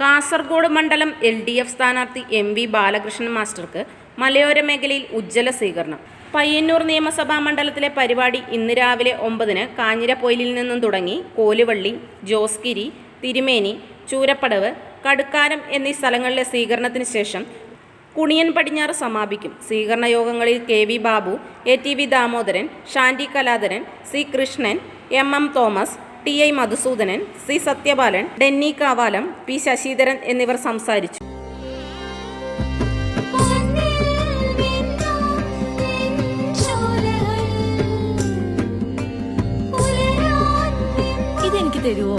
കാസർഗോഡ് മണ്ഡലം L D F സ്ഥാനാർത്ഥി M V Balakrishnan മാസ്റ്റർക്ക് മലയോര മേഖലയിൽ ഉജ്ജ്വല സ്വീകരണം. പയ്യന്നൂർ നിയമസഭാ മണ്ഡലത്തിലെ പരിപാടി ഇന്ന് രാവിലെ ഒമ്പതിന് കാഞ്ഞിരപ്പൊയിലിൽ നിന്നും തുടങ്ങി കോലുവള്ളി ജോസ്ഗിരി തിരുമേനി ചൂരപ്പടവ് കടുക്കാരം എന്നീ സ്ഥലങ്ങളിലെ സ്വീകരണത്തിന് ശേഷം കുണിയൻ പടിഞ്ഞാറ് സമാപിക്കും. സ്വീകരണ യോഗങ്ങളിൽ K V Babu A T V Damodaran Shandy Kaladharan C Krishnan M M Thomas T I Madhusudanan C Sathyapalan Denny Kavalam P Sasidharan എന്നിവർ സംസാരിച്ചു. ഇതെനിക്ക് തരുവോ?